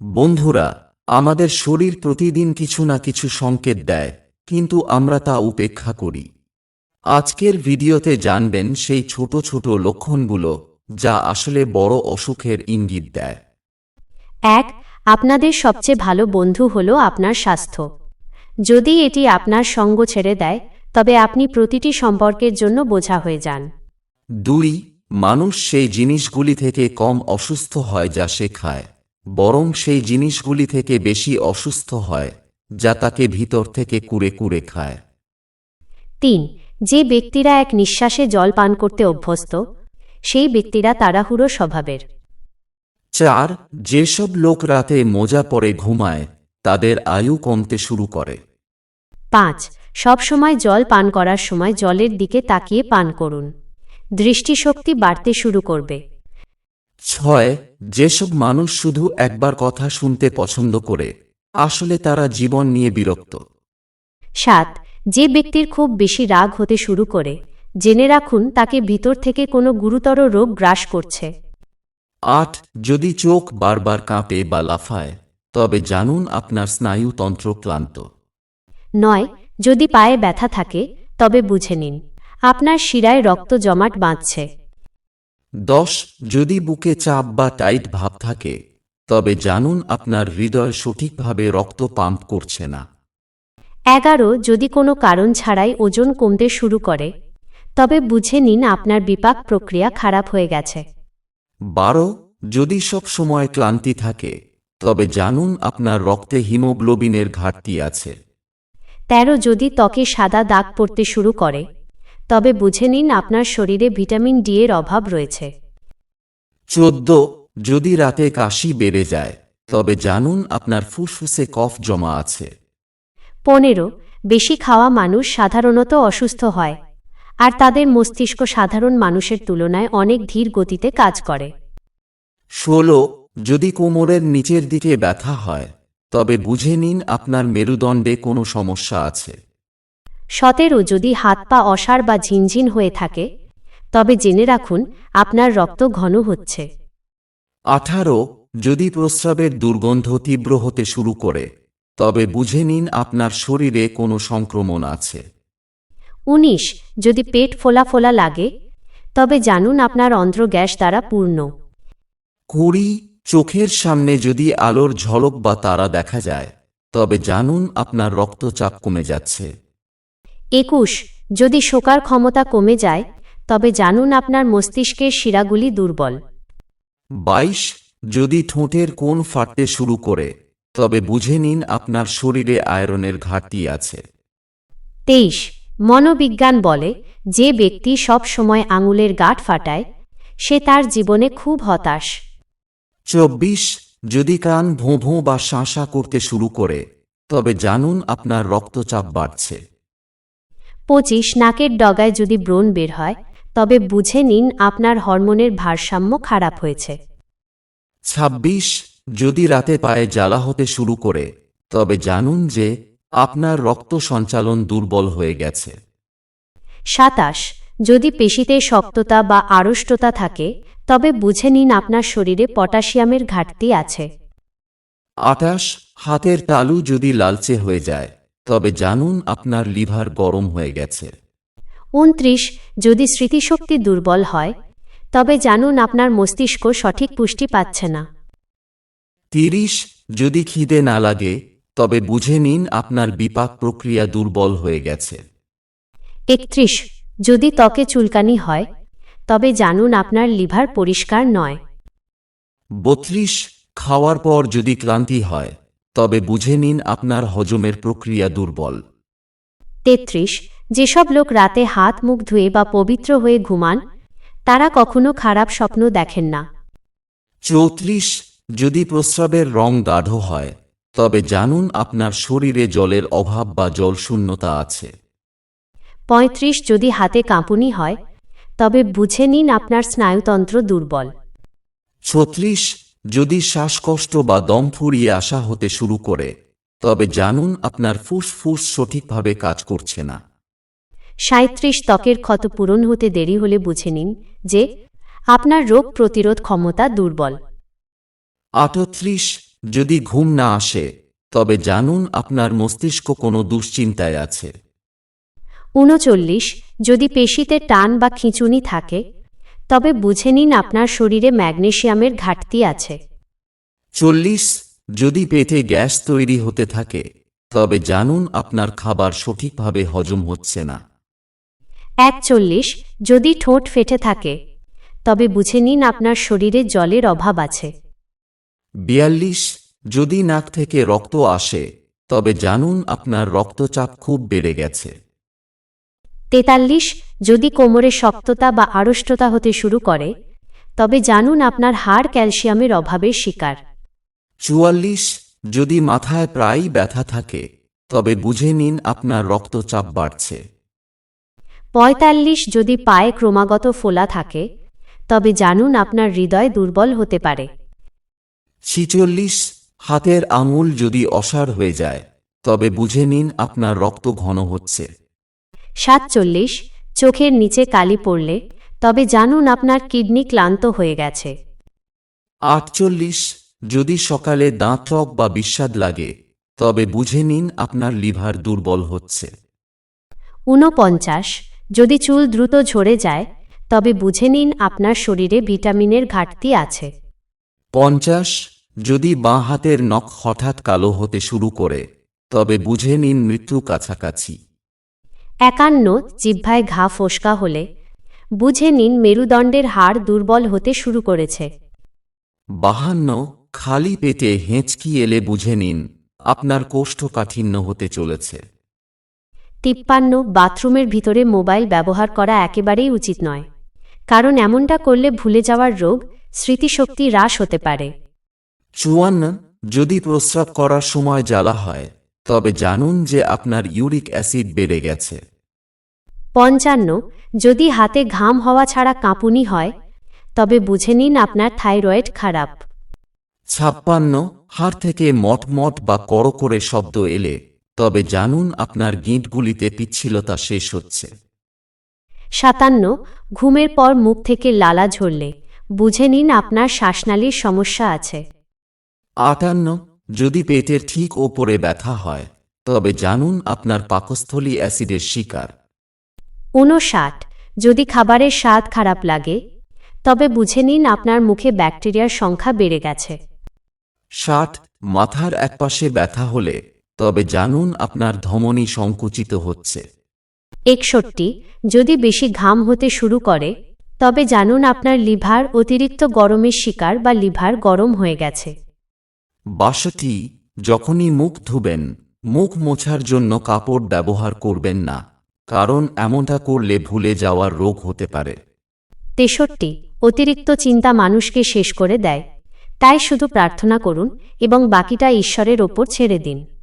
বন্ধুরা আমাদের শরীর প্রতিদিন কিছু না কিছু সংকেত দেয় কিন্তু আমরা তা উপেক্ষা করি। আজকের ভিডিওতে জানবেন সেই ছোট ছোট লক্ষণগুলো যা আসলে বড় অসুখের ইঙ্গিত দেয়। এক আপনাদের সবচেয়ে ভালো বন্ধু হল আপনার স্বাস্থ্য। যদি এটি আপনার সঙ্গ ছেড়ে দেয় তবে আপনি প্রতিটি সম্পর্কের জন্য বোঝা হয়ে যান। দুই মানুষ সেই জিনিসগুলি থেকে কম অসুস্থ হয় যা সে খায়। বরং সেই জিনিসগুলি থেকে বেশি অসুস্থ হয় যা তাকে ভিতর থেকে কুড়ে কুড়ে খায়। তিন যে ব্যক্তিরা এক নিঃশ্বাসে জল পান করতে অভ্যস্ত সেই ব্যক্তিরা তাড়াহুড়ো স্বভাবের। চার যেসব লোক রাতে মোজা পরে ঘুমায় তাদের আয়ু কমতে শুরু করে। পাঁচ সবসময় জল পান করার সময় জলের দিকে তাকিয়ে পান করুন। দৃষ্টিশক্তি বাড়তে শুরু করবে। ছয় যেসব মানুষ শুধু একবার কথা শুনতে পছন্দ করে আসলে তারা জীবন নিয়ে বিরক্ত। সাত যে ব্যক্তির খুব বেশি রাগ হতে শুরু করে জেনে রাখুন তাকে ভিতর থেকে কোনো গুরুতর রোগ গ্রাস করছে। আট যদি চোখ বারবার কাঁপে বা লাফায় তবে জানুন আপনার স্নায়ুতন্ত্র ক্লান্ত। নয় যদি পায়ে ব্যথা থাকে তবে বুঝে নিন আপনার শিরায় রক্ত জমাট বাঁধছে। দশ যদি বুকে চাপ বা টাইট ভাব থাকে তবে জানুন আপনার হৃদয় সঠিকভাবে রক্ত পাম্প করছে না। এগারো যদি কোনো কারণ ছাড়াই ওজন কমতে শুরু করে তবে বুঝে নিন আপনার বিপাক প্রক্রিয়া খারাপ হয়ে গেছে। বারো যদি সব সময় ক্লান্তি থাকে তবে জানুন আপনার রক্তে হিমোগ্লোবিনের ঘাটতি আছে। তেরো যদি ত্বকে সাদা দাগ পড়তে শুরু করে তবে বুঝে নিন আপনার শরীরে ভিটামিন ডি এর অভাব রয়েছে। চোদ্দ যদি রাতে কাশি বেড়ে যায় তবে জানুন আপনার ফুসফুসে কফ জমা আছে। পনেরো বেশি খাওয়া মানুষ সাধারণত অসুস্থ হয় আর তাদের মস্তিষ্ক সাধারণ মানুষের তুলনায় অনেক ধীর গতিতে কাজ করে। ষোলো যদি কোমরের নিচের দিকে ব্যথা হয় তবে বুঝে নিন আপনার মেরুদণ্ডে কোনো সমস্যা আছে। সতেরো যদি হাত পা অসার বা ঝিনঝিন হয়ে থাকে তবে জেনে রাখুন আপনার রক্ত ঘন হচ্ছে। আঠারো যদি প্রস্রাবের দুর্গন্ধ তীব্র হতে শুরু করে তবে বুঝে নিন আপনার শরীরে কোনো সংক্রমণ আছে। উনিশ যদি পেট ফোলা ফোলা লাগে তবে জানুন আপনার অন্ধ্র গ্যাস দ্বারা পূর্ণ। কুড়ি চোখের সামনে যদি আলোর ঝলক বা তারা দেখা যায় তবে জানুন আপনার রক্তচাপ কমে যাচ্ছে। একুশ যদি শোকার ক্ষমতা কমে যায় তবে জানুন আপনার মস্তিষ্কের শিরাগুলি দুর্বল। বাইশ যদি ঠোঁটের কোণ ফাটতে শুরু করে তবে বুঝে নিন আপনার শরীরে আয়রনের ঘাটতি আছে। তেইশ মনোবিজ্ঞান বলে যে ব্যক্তি সব সময় আঙুলের গাঁট ফাটায় সে তার জীবনে খুব হতাশ। চব্বিশ যদি কান ভোঁ ভোঁ বা শাঁসা করতে শুরু করে তবে জানুন আপনার রক্তচাপ বাড়ছে। পঁচিশ নাকের ডগায় যদি ব্রণ বের হয় তবে বুঝে নিন আপনার হরমোনের ভারসাম্য খারাপ হয়েছে। ছাব্বিশ যদি রাতে পায়ে জ্বালা হতে শুরু করে তবে জানুন যে আপনার রক্ত সঞ্চালন দুর্বল হয়ে গেছে। সাতাশ যদি পেশিতে শক্ততা বা আড়ষ্টতা থাকে তবে বুঝে নিন আপনার শরীরে পটাশিয়ামের ঘাটতি আছে। আটাশ হাতের তালু যদি লালচে হয়ে যায় তবে জানুন আপনার লিভার গরম হয়ে গেছে। উনত্রিশ যদি স্মৃতিশক্তি দুর্বল হয় তবে জানুন আপনার মস্তিষ্ক সঠিক পুষ্টি পাচ্ছে না। তিরিশ যদি খিদে না লাগে তবে বুঝে নিন আপনার বিপাক প্রক্রিয়া দুর্বল হয়ে গেছে। একত্রিশ যদি ত্বকে চুলকানি হয় তবে জানুন আপনার লিভার পরিষ্কার নয়। বত্রিশ খাওয়ার পর যদি ক্লান্তি হয় তবে বুঝে নিন আপনার হজমের প্রক্রিয়া দুর্বল। তেত্রিশ যেসব লোক রাতে হাত মুখ ধুয়ে বা পবিত্র হয়ে ঘুমান তারা কখনো খারাপ স্বপ্ন দেখেন না। চৌত্রিশ যদি প্রস্রাবের রং গাঢ় হয় তবে জানুন আপনার শরীরে জলের অভাব বা জলশূন্যতা আছে। পঁয়ত্রিশ যদি হাতে কাঁপুনি হয় তবে বুঝে নিন আপনার স্নায়ুতন্ত্র দুর্বল। ছত্রিশ যদি শ্বাসকষ্ট বা দম ফুরিয়ে আসা হতে শুরু করে তবে জানুন আপনার ফুসফুস সঠিকভাবে কাজ করছে না। সাঁত্রিশ ত্বকের ক্ষত পূরণ হতে দেরি হলে বুঝে নিন যে আপনার রোগ প্রতিরোধ ক্ষমতা দুর্বল। আটত্রিশ যদি ঘুম না আসে তবে জানুন আপনার মস্তিষ্ক কোনো দুশ্চিন্তায় আছে। উনচল্লিশ যদি পেশিতে টান বা খিঁচুনি থাকে তবে বুঝে নিন আপনার শরীরে ম্যাগনেসিয়ামের ঘাটতি আছে। চল্লিশ যদি পেটে গ্যাস তৈরি হতে থাকে তবে জানুন আপনার খাবার সঠিকভাবে হজম হচ্ছে না। একচল্লিশ যদি ঠোঁট ফেটে থাকে তবে বুঝে নিন আপনার শরীরে জলের অভাব আছে। বিয়াল্লিশ যদি নাক থেকে রক্ত আসে তবে জানুন আপনার রক্তচাপ খুব বেড়ে গেছে। তেতাল্লিশ যদি কোমরে শক্ততা বা আড়ষ্টতা হতে শুরু করে তবে জানুন আপনার হাড় ক্যালসিয়ামের অভাবের শিকার। চুয়াল্লিশ যদি মাথায় প্রায় ব্যথা থাকে তবে বুঝে নিন আপনার রক্তচাপ বাড়ছে। পঁয়তাল্লিশ যদি পায়ে ক্রমাগত ফোলা থাকে তবে জানুন আপনার হৃদয় দুর্বল হতে পারে। ছিচল্লিশ হাতের আঙুল যদি অসাড় হয়ে যায় তবে বুঝে নিন আপনার রক্ত ঘন হচ্ছে। সাতচল্লিশ চোখের নিচে কালি পড়লে তবে জানুন আপনার কিডনি ক্লান্ত হয়ে গেছে। আটচল্লিশ যদি সকালে দাঁতক বা বিস্বাদ লাগে তবে বুঝে নিন আপনার লিভার দুর্বল হচ্ছে। ঊনপঞ্চাশ যদি চুল দ্রুত ঝরে যায় তবে বুঝে নিন আপনার শরীরে ভিটামিনের ঘাটতি আছে। পঞ্চাশ যদি বাঁ হাতের নখ হঠাৎ কালো হতে শুরু করে তবে বুঝে নিন মৃত্যু কাছাকাছি। একান্ন জিহ্বায় ঘা ফোসকা হলে বুঝে নিন মেরুদণ্ডের হাড় দুর্বল হতে শুরু করেছে। বাহান্ন খালি পেটে হেঁচকি এলে বুঝে নিন আপনার কোষ্ঠকাঠিন্য হতে চলেছে। তিপ্পান্ন বাথরুমের ভিতরে মোবাইল ব্যবহার করা একেবারেই উচিত নয় কারণ এমনটা করলে ভুলে যাওয়ার রোগ স্মৃতিশক্তি হ্রাস হতে পারে। চুয়ান্ন যদি প্রস্রাব করার সময় জ্বালা হয় তবে জানুন যে আপনার ইউরিক অ্যাসিড বেড়ে গেছে। পঞ্চান্ন যদি হাতে ঘাম হওয়া ছাড়া কাঁপুনি হয় তবে বুঝে নিন আপনার থাইরয়েড খারাপ। ছাপ্পান্ন হাড় থেকে মটমট বা কড় করে শব্দ এলে তবে জানুন আপনার গিঁটগুলিতে পিচ্ছিলতা শেষ হচ্ছে। সাতান্ন ঘুমের পর মুখ থেকে লালা ঝরলে বুঝে নিন আপনার শ্বাসনালীর সমস্যা আছে। আটান্ন যদি পেটের ঠিক ওপরে ব্যথা হয় তবে জানুন আপনার পাকস্থলী অ্যাসিডের শিকার। ঊনষাট। যদি খাবারের স্বাদ খারাপ লাগে তবে বুঝে নিন আপনার মুখে ব্যাকটেরিয়ার সংখ্যা বেড়ে গেছে। ষাট। মাথার একপাশে ব্যথা হলে তবে জানুন আপনার ধমনী সংকুচিত হচ্ছে। একষট্টি। যদি বেশি ঘাম হতে শুরু করে তবে জানুন আপনার লিভার অতিরিক্ত গরমের শিকার বা লিভার গরম হয়ে গেছে। বাষট্টি যখনই মুখ ধুবেন, মুখ মোছার জন্য কাপড় ব্যবহার করবেন না, কারণ এমনটা করলে ভুলে যাওয়ার রোগ হতে পারে। তেষট্টি, অতিরিক্ত চিন্তা মানুষকে শেষ করে দেয়। তাই শুধু প্রার্থনা করুন এবং বাকিটা ঈশ্বরের ওপর ছেড়ে দিন।